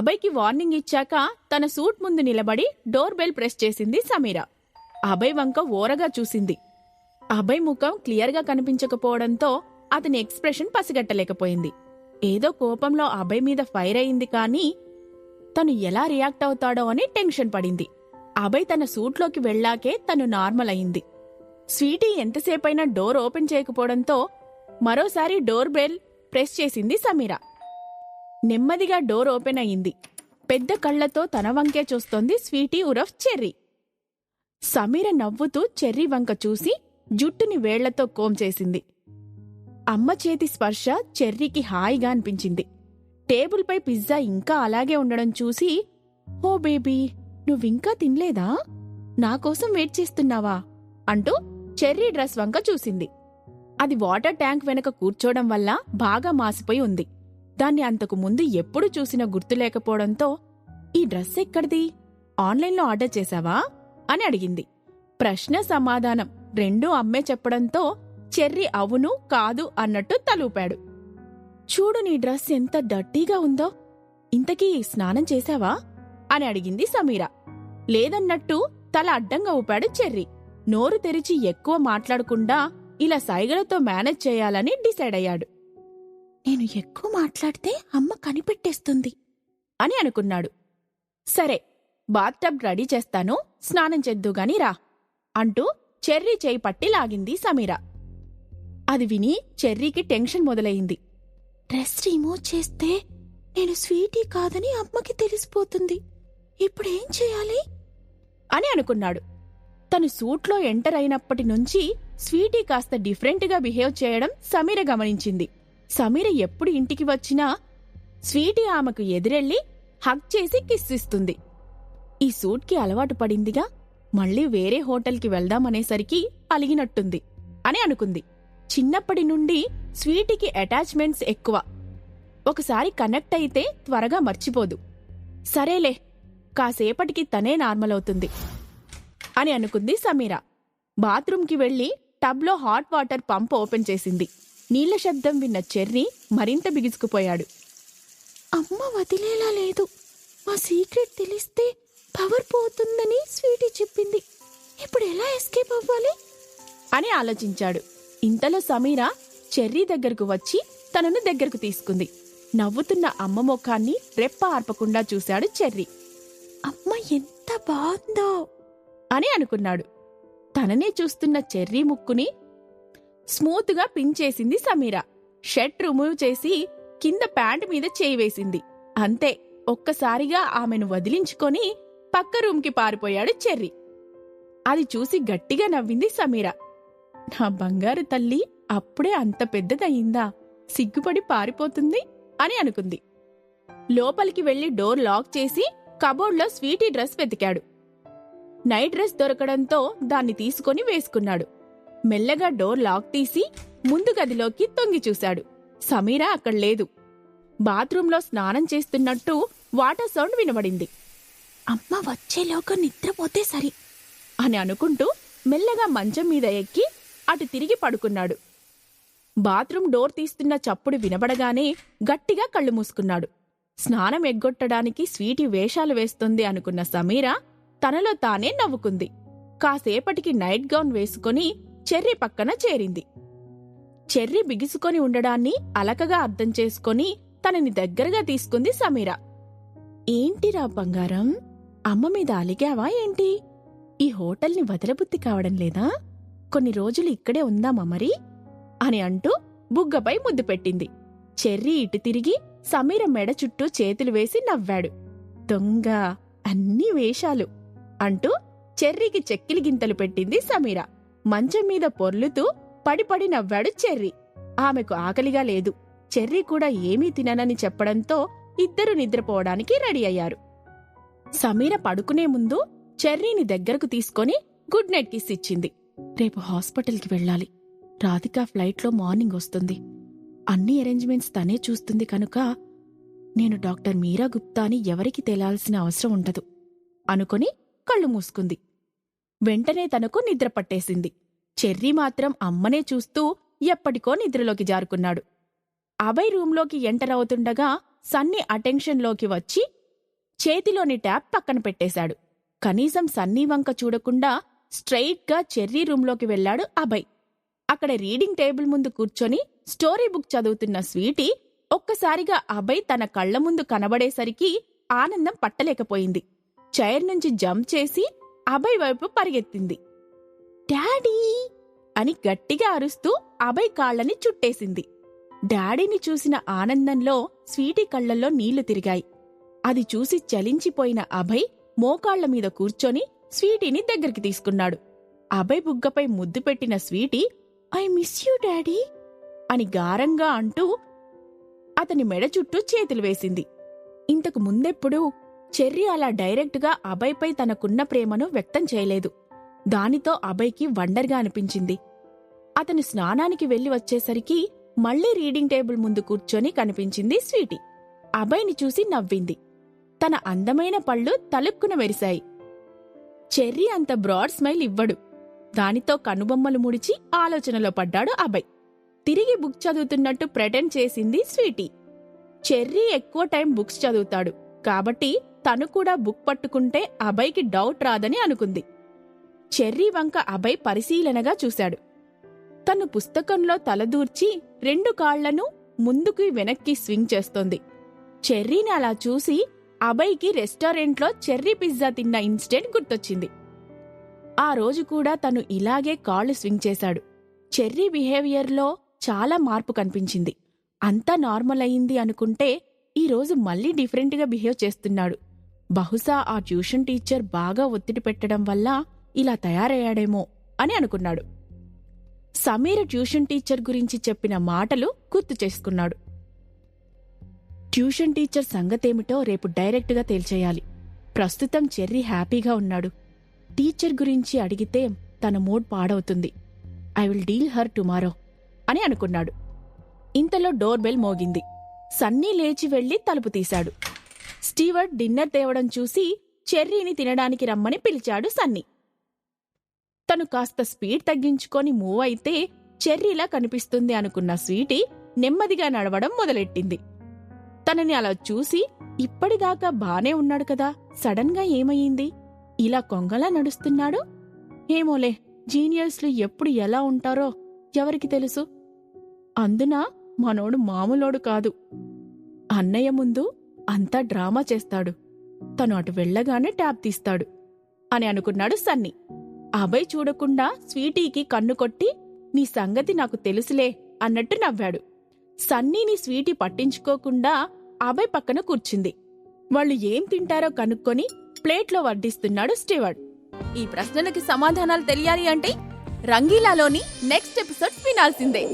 అభయ్కి warning ఇచ్చాక తన suit ముందు నిలబడి డోర్ బెల్ ప్రెస్ చేసింది సమీర. అభయ్ వంక ఓరగా చూసింది. అభయ్ ముఖం క్లియర్గా కనిపించకపోవడంతో అతని ఎక్స్ప్రెషన్ పసిగట్టలేకపోయింది. ఏదో కోపంలో అభయ్ మీద ఫైర్ అయింది కానీ తను ఎలా రియాక్ట్ అవుతాడో అని టెన్షన్ పడింది. అభయ్ తన సూట్లోకి వెళ్ళాకే తను నార్మల్ అయింది. స్వీటీ ఎంతసేపైనా డోర్ ఓపెన్ చేయకపోవడంతో మరోసారి డోర్ బెల్ ప్రెస్ చేసింది సమీరా. నెమ్మదిగా డోర్ ఓపెన్ అయింది పెద్ద కళ్ళతో తన వంకే చూస్తోంది స్వీటీ ఉరఫ్ చెర్రీ. సమీర నవ్వుతూ చెర్రీ వంక చూసి జుట్టుని వేళ్ళతో కోం చేసింది. అమ్మ చేతి స్పర్శ చెర్రీకి హాయిగా అనిపించింది. టేబుల్పై పిజ్జా ఇంకా అలాగే ఉండడం చూసి ఓ బేబీ నువ్వింకా తినలేదా? నాకోసం వెయిట్ చేస్తున్నావా? అంటూ చెర్రీ డ్రెస్ వంక చూసింది. అది వాటర్ ట్యాంక్ వెనక కూర్చోవడం వల్ల బాగా మాసిపోయి ఉంది. దాన్ని అంతకు ముందు ఎప్పుడు చూసినా గుర్తులేకపోవడంతో ఈ డ్రెస్ ఎక్కడిది? ఆన్లైన్లో ఆర్డర్ చేశావా? అని అడిగింది. ప్రశ్న సమాధానం రెండూ అమ్మే చెప్పడంతో చెర్రి అవును కాదు అన్నట్టు తలూపాడు. చూడు నీ డ్రెస్ ఎంత డర్టీగా ఉందో ఇంతకీ స్నానం చేశావా? అని అడిగింది సమీర. లేదన్నట్టు తల అడ్డంగా ఊపాడు చెర్రీ. నోరు తెరిచి ఎక్కువ మాట్లాడకుండా ఇలా సైగలతో మేనేజ్ చేయాలని డిసైడ్ అయ్యాడు. నేను ఎక్కువ మాట్లాడితే అమ్మ కనిపెట్టేస్తుంది. అని అనుకున్నాడు. సరే బాత్టబ్ రెడీ చేస్తాను స్నానం చేద్దుగాని రా అంటూ చెర్రీ చేయి పట్టి లాగింది సమీర. అది విని చెర్రీకి టెన్షన్ మొదలయింది డ్రెస్ రిమూవ్ చేస్తే నేను స్వీటీ కాదని అమ్మకి తెలిసిపోతుంది. ఇప్పుడేం చేయాలి? అని అనుకున్నాడు. తను సూట్లో ఎంటర్ అయినప్పటి నుంచి స్వీటీ కాస్త డిఫరెంట్గా బిహేవ్ చేయడం సమీర గమనించింది. సమీర ఎప్పుడు ఇంటికి వచ్చినా స్వీటీ ఆమెకు ఎదురెళ్ళి హక్ చేసి కిస్ ఇస్తుంది ఈ సూట్కి అలవాటు పడిందిగా మళ్ళీ వేరే హోటల్కి వెళ్దామనేసరికి అలిగినట్టుంది అని అనుకుంది. చిన్నప్పటి నుండి స్వీటీకి అటాచ్మెంట్స్ ఎక్కువ. ఒకసారి కనెక్ట్ అయితే త్వరగా మర్చిపోదు. సరేలే కాసేపటికి తనే నార్మల్ అవుతుంది అని అనుకుంది సమీర. బాత్రూంకి వెళ్ళి టబ్లో హాట్ వాటర్ పంప్ ఓపెన్ చేసింది. నీళ్ళ శబ్దం విన్న చెర్రీ మరింత బిగుసుకుపోయాడు. అమ్మ వదిలేలా లేదు. మా సీక్రెట్ తెలిస్తే పవర్ పోతుందని స్వీటీ చెప్పింది. ఇప్పుడు ఎలా ఎస్కేప్ అవ్వాలి? అని ఆలోచించాడు. ఇంతలో సమీర చెర్రీ దగ్గరకు వచ్చి తనను దగ్గరకు తీసుకుంది. నవ్వుతున్న అమ్మ ముఖాన్ని రెప్ప ఆర్పకుండా చూశాడు చెర్రీ. అమ్మ ఎంత బాగుందో! అని అనుకున్నాడు. తననే చూస్తున్న చెర్రీ ముక్కుని స్మూత్గా పించేసింది సమీర. షర్ట్ రిమూవ్ చేసి కింద ప్యాంట్ మీద చేయి వేసింది. అంతే ఒక్కసారిగా ఆమెను వదిలించుకొని పక్క రూమ్కి పారిపోయాడు చెర్రీ. అది చూసి గట్టిగా నవ్వింది సమీర. నా బంగారు తల్లి అప్పుడే అంత పెద్దదయ్యిందా? సిగ్గుపడి పారిపోతుంది అని అనుకుంది. లోపలికి వెళ్ళి డోర్ లాక్ చేసి కబోర్డ్లో స్వీటీ డ్రెస్ వెతికాడు. నైట్ డ్రెస్ దొరకడంతో దాన్ని తీసుకొని వేసుకున్నాడు. మెల్లగా డోర్ లాక్ తీసి ముందు గదిలోకి తొంగి చూశాడు. సమీర అక్కడ లేదు. బాత్రూంలో స్నానం చేస్తున్నట్టు వాటర్ సౌండ్ వినబడింది. అమ్మ వచ్చేలోగా నిద్రపోతే సరి. అని అనుకుంటూ మెల్లగా మంచం మీద ఎక్కి అటు తిరిగి పడుకున్నాడు. బాత్రూం డోర్ తీస్తున్న చప్పుడు వినబడగానే గట్టిగా కళ్ళు మూసుకున్నాడు. స్నానం ఎగ్గొట్టడానికి స్వీటీ వేషాలు వేస్తుంది అనుకున్న సమీర తనలో తానే నవ్వుకుంది. కాసేపటికి నైట్ గౌన్ వేసుకొని చెర్రీ పక్కన చేరింది. చెర్రీ బిగుసుకొని ఉండడాన్ని అలకగా అర్థం చేసుకొని తనని దగ్గరగా తీసుకుంది సమీర. ఏంటిరా బంగారం? అమ్మ మీద అలిగావా ఏంటి? ఈ హోటల్ని వదలబుద్ధి కావడం లేదా? కొన్ని రోజులు ఇక్కడే ఉందామా మరి? అని అంటూ బుగ్గపై ముద్దు పెట్టింది. చెర్రీ ఇటు తిరిగి సమీర మెడ చుట్టూ చేతులు వేసి నవ్వాడు. దొంగ అన్ని వేషాలు అంటూ చెర్రీకి చెక్కిలి గింతలు పెట్టింది సమీర. మంచం మీద పొర్లుతూ పడిపడి నవ్వాడు చెర్రీ. ఆమెకు ఆకలిగా లేదు. చెర్రీ కూడా ఏమీ తిననని చెప్పడంతో ఇద్దరు నిద్రపోవడానికి రెడీ అయ్యారు. సమీర పడుకునే ముందు చెర్రీని దగ్గరకు తీసుకొని గుడ్ నైట్ కిస్ ఇచ్చింది. రేపు హాస్పిటల్కి వెళ్ళాలి. రాధిక ఫ్లైట్లో మార్నింగ్ వస్తుంది. అన్ని అరేంజ్మెంట్స్ తనే చూస్తుంది కనుక నేను డాక్టర్ మీరా గుప్తా అని ఎవరికి తెలాల్సిన అవసరం ఉండదు అనుకొని కళ్ళు మూసుకుంది. వెంటనే తనకు నిద్ర పట్టేసింది. చెర్రీ మాత్రం అమ్మనే చూస్తూ ఎప్పటికో నిద్రలోకి జారుకున్నాడు. అభయ్ రూంలోకి ఎంటర్ అవుతుండగా సన్నీ అటెన్షన్లోకి వచ్చి చేతిలోని ట్యాప్ పక్కన పెట్టేశాడు. కనీసం సన్నీ వంక చూడకుండా స్ట్రైట్గా చెర్రీ రూంలోకి వెళ్ళాడు అభయ్. అక్కడ రీడింగ్ టేబుల్ ముందు కూర్చొని స్టోరీ బుక్ చదువుతున్న స్వీటీ ఒక్కసారిగా అభయ్ తన కళ్ళ ముందు కనబడేసరికి ఆనందం పట్టలేకపోయింది. చైర్ నుంచి జంప్ చేసి అభయ్ వైపు పరిగెత్తింది. డాడీ! అని గట్టిగా అరుస్తూ అభయ్ కాళ్ళని చుట్టేసింది. డాడీని చూసిన ఆనందంలో స్వీటీ కళ్ళల్లో నీళ్ళు తిరిగాయి. అది చూసి చలించిపోయిన అభయ్ మోకాళ్ళ మీద కూర్చొని స్వీటీని దగ్గరికి తీసుకున్నాడు. అభయ్ బుగ్గపై ముద్దు పెట్టిన Sweety I miss you daddy! అని గారంగా అంటూ అతని మెడ చుట్టూ చేతులు వేసింది. ఇంతకు ముందెప్పుడూ చెర్రీ అలా డైరెక్ట్గా అభయ్పై తనకున్న ప్రేమను వ్యక్తం చేయలేదు. దానితో అభయ్కి వండర్గా అనిపించింది. అతను స్నానానికి వెళ్ళి వచ్చేసరికి మళ్ళీ రీడింగ్ టేబుల్ ముందు కూర్చొని కనిపించింది స్వీటీ. అభయ్ని చూసి నవ్వింది. తన అందమైన పళ్ళు తలుక్కున మెరిశాయి. చెర్రీ అంత బ్రాడ్ స్మైల్ ఇవ్వడు. దానితో కనుబొమ్మలు ముడిచి ఆలోచనలో పడ్డాడు అభయ్. తిరిగి బుక్ చదువుతున్నట్టు ప్రటెండ్ చేసింది స్వీటీ. చెర్రీ ఎక్కువ టైం బుక్స్ చదువుతాడు. కాబట్టి తను కూడా బుక్ పట్టుకుంటే అభయ్కి డౌట్ రాదని అనుకుంది. చెర్రీ వంక అభయ్ పరిశీలనగా చూశాడు. తను పుస్తకంలో తలదూర్చి రెండు కాళ్ళను ముందుకి వెనక్కి స్వింగ్ చేస్తోంది. చెర్రీని అలా చూసి అభయ్కి రెస్టారెంట్లో చెర్రీ పిజ్జా తిన్న ఇన్సిడెంట్ గుర్తొచ్చింది. ఆ రోజు కూడా తను ఇలాగే కాళ్ళు స్వింగ్ చేశాడు. చెర్రీ బిహేవియర్లో చాలా మార్పు కనిపించింది. అంతా నార్మల్ అయింది అనుకుంటే ఈ రోజు మళ్ళీ డిఫరెంట్గా బిహేవ్ చేస్తున్నాడు. బహుశా ఆ ట్యూషన్ టీచర్ బాగా ఒత్తిడి పెట్టడం వల్ల ఇలా తయారయ్యాడేమో అని అనుకున్నాడు. సమీర ట్యూషన్ టీచర్ గురించి చెప్పిన మాటలు గుర్తు చేసుకున్నాడు. ట్యూషన్ టీచర్ సంగతేమిటో రేపు డైరెక్ట్గా తేల్చేయాలి. ప్రస్తుతం చెర్రీ హ్యాపీగా ఉన్నాడు. టీచర్ గురించి అడిగితే తన మూడ్ పాడవుతుంది. I will deal her tomorrow అని అనుకున్నాడు. ఇంతలో డోర్ బెల్ మోగింది. సన్నీ లేచి వెళ్ళి తలుపు తీశాడు. స్టీవర్డ్ డిన్నర్ తేవడం చూసి చెర్రీని తినడానికి రమ్మని పిలిచాడు సన్నీ. తను కాస్త స్పీడ్ తగ్గించుకొని మూవ్ అయితే చెర్రీలా కనిపిస్తుంది అనుకున్న స్వీటీ నెమ్మదిగా నడవడం మొదలెట్టింది. తనని అలా చూసి ఇప్పటిదాకా బానే ఉన్నాడు కదా సడన్గా ఏమయ్యింది? ఇలా కొంగలా నడుస్తున్నాడు? ఏమోలే జీనియర్స్లు ఎప్పుడు ఎలా ఉంటారో ఎవరికి తెలుసు? అందున మనోడు మామూలోడు కాదు అన్నయ్య ముందు అంతా డ్రామా చేస్తాడు. తను అటు వెళ్ళగానే ట్యాబ్ తీస్తాడు. అని అనుకున్నాడు సన్నీ. అభయ్ చూడకుండా స్వీటీకి కన్ను కొట్టి నీ సంగతి నాకు తెలుసులే అన్నట్టు నవ్వాడు. సన్నీని స్వీటీ పట్టించుకోకుండా అభయ్ పక్కన కూర్చుంది. వాళ్ళు ఏం తింటారో కనుక్కొని ప్లేట్లో వడ్డిస్తున్నాడు స్టీవర్డ్. ఈ ప్రశ్నలకి సమాధానాలు తెలియాలి అంటే రంగీలాలోని నెక్స్ట్ ఎపిసోడ్ వినాల్సిందే.